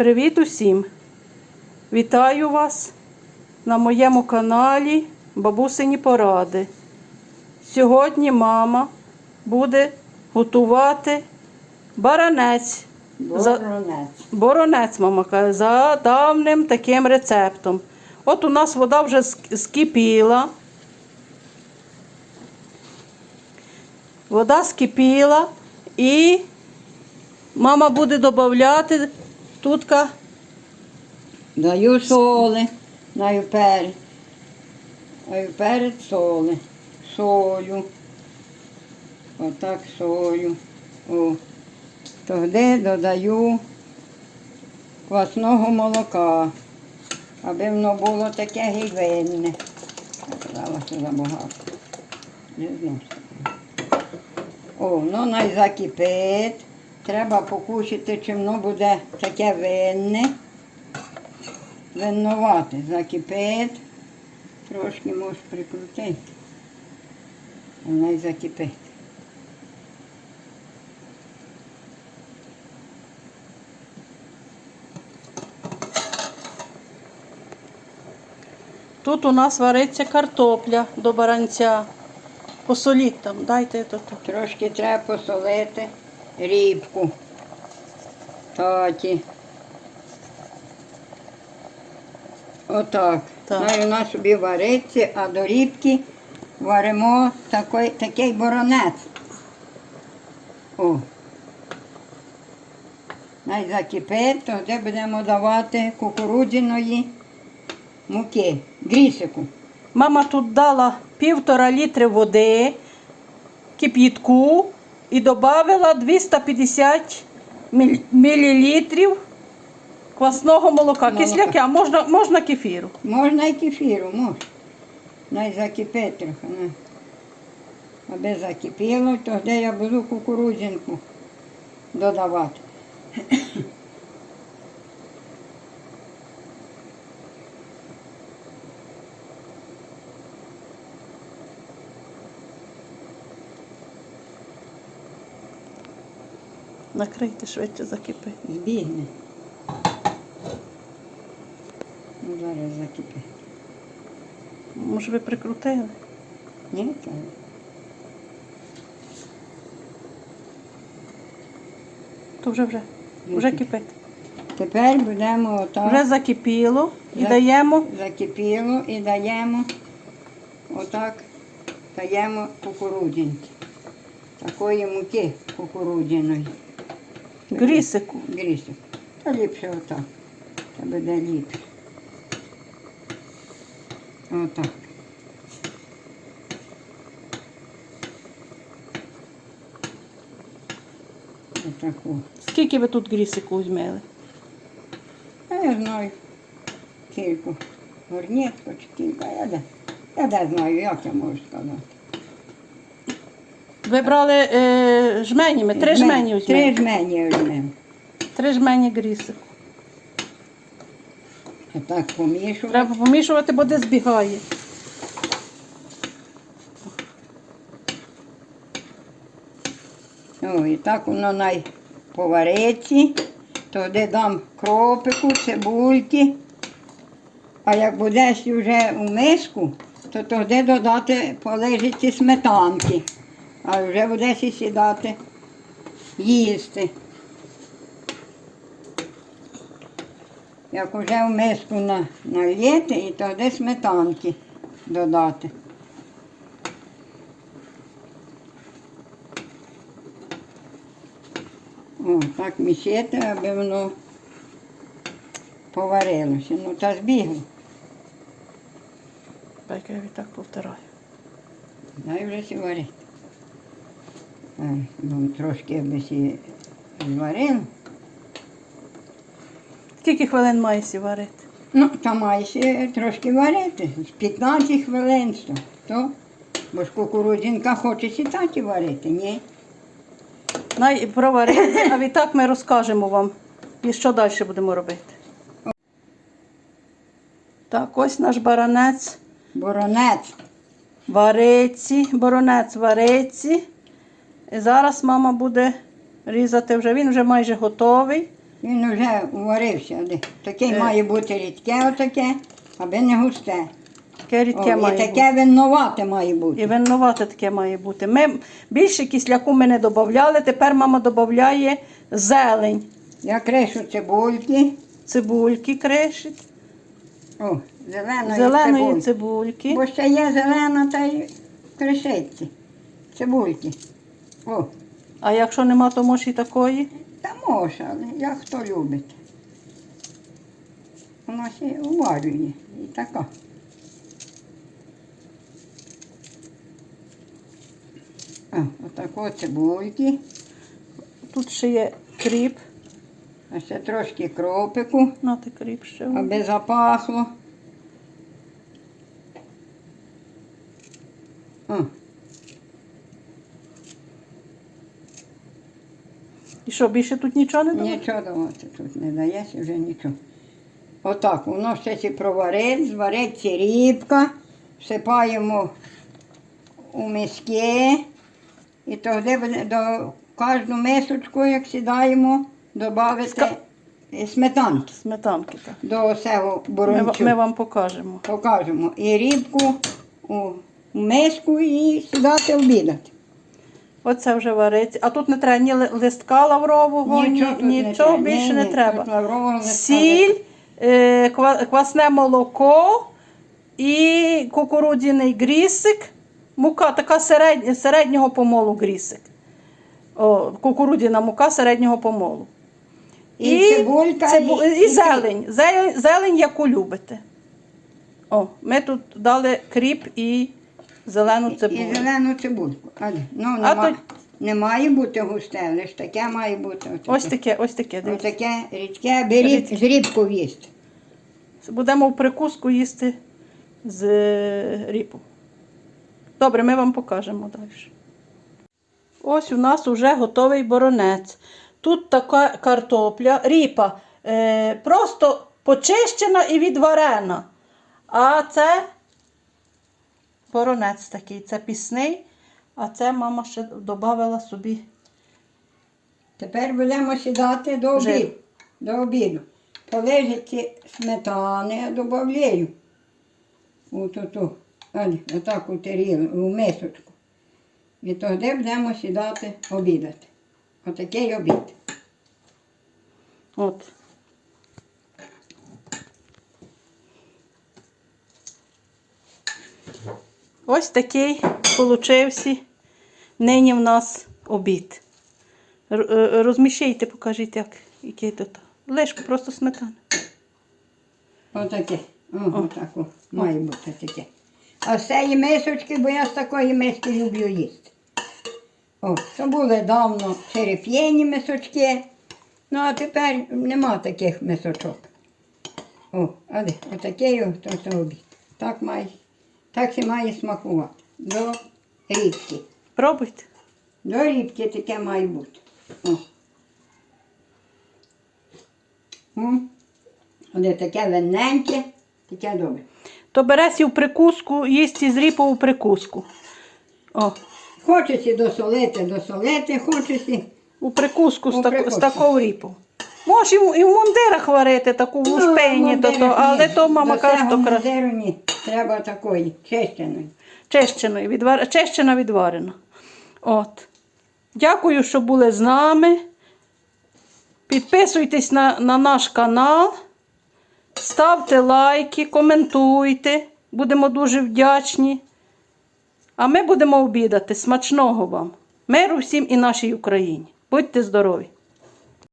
Привіт усім! Вітаю вас на моєму каналі Бабусині Поради. Сьогодні мама буде готувати баранець. За- Боронець. Боронець, мама каже, за давним таким рецептом. От у нас вода вже скипіла. Вода скипіла і мама буде додати тут Даю соли, даю перець. Даю перець соли. Солю. Отак солю. О. Тоді додаю квасного молока, аби воно було таке гівенне. Казала, забагато. Не знаю. О, воно най закипить. Треба покушати, чи воно буде таке винне. Винувати, закипить. Трошки можеш прикрутити. Вона й закипить. Тут у нас вариться картопля до баранця. Посоліть там, дайте тут. Трошки треба посолити рібку. Таті. Отак. Так. Най вона собі вариться, а до рібки варимо такий, такий боронець. О. Най закипить, тоді будемо давати кукурудзяної муки, грісику. Мама тут дала півтора літри води, кип'ятку і додала 250 мл мілілітрів квасного молока. Молока. Кисляки, а можна, можна кефіру. Можна і кефіру, можна. Най закипить трохи. На. Аби закипіло, тоді я буду кукурудзинку додавати. Накрийте швидше закипить. Збігне. Ну, зараз закипить. Може ви прикрутили? Ні, так. То вже вже. Вже кипить. Тепер будемо отак. Вже закипіло і За- даємо Закипіло і даємо отак, даємо кукурудзинки. Такої муки кукурудзяної. Грісику. Грісик. Та ліпше отак. Це буде ліпше. Отак. Отаку. Скільки ви тут грісику візьмели? Я знаю. Кільку. Горнітку чи кілька. Я де. Я де знаю, як я можу сказати. Ви брали е, жменями, три жмені Три жмені візьмемо. Три жмені грісику. Отак помішувати. Треба помішувати, бо де збігає. О, і так воно най повариться. Тоді дам кропику, цибульки. А як будеш вже у миску, то тоді додати полежиці сметанки. А вже будеш і сідати їсти. Як вже в миску на, наліти, і тоді сметанки додати. О, так мішати, аби воно поварилося. Ну та збігло. Так, я відтак повторяю. Дай вже сі варити. Ай, ну, трошки аби сі зварило. Скільки хвилин має сі варити? Ну, та має ще трошки варити. З 15 хвилин сто. То, бо ж кукурудзинка хоче сітати варити, ні? Най проварити, а відтак ми розкажемо вам, і що далі будемо робити. Так, ось наш баранець Боронець. вариці, боронець вариці. І зараз мама буде різати вже. Він вже майже готовий. Він вже уварився. Такий Е. має бути рідке отаке, аби не густе. Таке О, рідке і має бути. таке винновате має бути. І винновате таке має бути. Ми більше кисляку ми не додавали, тепер мама додає зелень. Я кришу цибульки. Цибульки кришить, О, зеленої, зеленої цибульки. цибульки. Бо ще є зелена, та й кришиться. Цибульки. О, А якщо нема, то може і такої. та може, але як хто любить. Вона ще уварює. І така. А, отако цибульки. Тут ще є кріп. А ще трошки кропику, На ти кріп ще. аби запахло. Що, більше тут нічого не додає? Нічого давати тут не дається вже нічого. Отак, воно ще ці проварить, звариться рібка, всипаємо у миски. І тоді до кожну мисочку, як сідаємо, додати Ска- сметанки Сметанки так. до цього Ми, ми вам покажемо. Покажемо. І рібку у миску і сідати обідати. Оце вже вариться. А тут не треба ні листка лаврового, ні, Нічого не більше Ні, не ні, треба. Сіль, е, квасне молоко і кукурудзяний грісик. Мука така середнього помолу грісик. О, кукурудзяна мука середнього помолу. І цибулька, цибу- і- і і зелень. зелень. Зелень, яку любите. О, ми тут дали кріп і зелену І цибулю. зелену цибульку. А, де? ну, А то- не має бути густе, лише таке має бути. Отаке. Ось таке, ось таке. дивіться. Отаке рідке, беріть з рібку їсти. Будемо в прикуску їсти з е, ріпу. Добре, ми вам покажемо далі. Ось у нас вже готовий боронець. Тут така картопля, ріпа, е, просто почищена і відварена. А це боронець такий, це пісний, а це мама ще додала собі. Тепер будемо сідати до обіду. До обіду. Полежите сметани, я додаю. Отуту. Отак у тарілку, у мисочку. І тоді будемо сідати обідати. Отакий обід. От. Ось такий получився нині в нас обід. Е, Розміщайте, покажіть, як, який тут. Лишку просто сметана. Отаке. О, отако. Має бути таке. А з цієї мисочки, бо я з такої миски люблю їсти. О, це були давно череп'єні мисочки. Ну, а тепер нема таких мисочок. О, але отакий о, то, то обід. Так має, так і має смакувати. До рібки. Пробуйте. До рібки таке має бути. О. Оде таке винненьке, таке добре. То бересі в прикуску, їсти з ріпу у прикуску. О, Хочеться досолити, досолити, хочеться. у прикуску з, У таку, з такого ріпу. Може, і в- і в мундирах варити, таку в Ну, лушпейні, то, то, але то мама каже, то краще. ні. Треба такої, чищеної. Чищена відварена. От. Дякую, що були з нами. Підписуйтесь на, на наш канал, ставте лайки, коментуйте. Будемо дуже вдячні. А ми будемо обідати. Смачного вам. Миру всім і нашій Україні. Будьте здорові!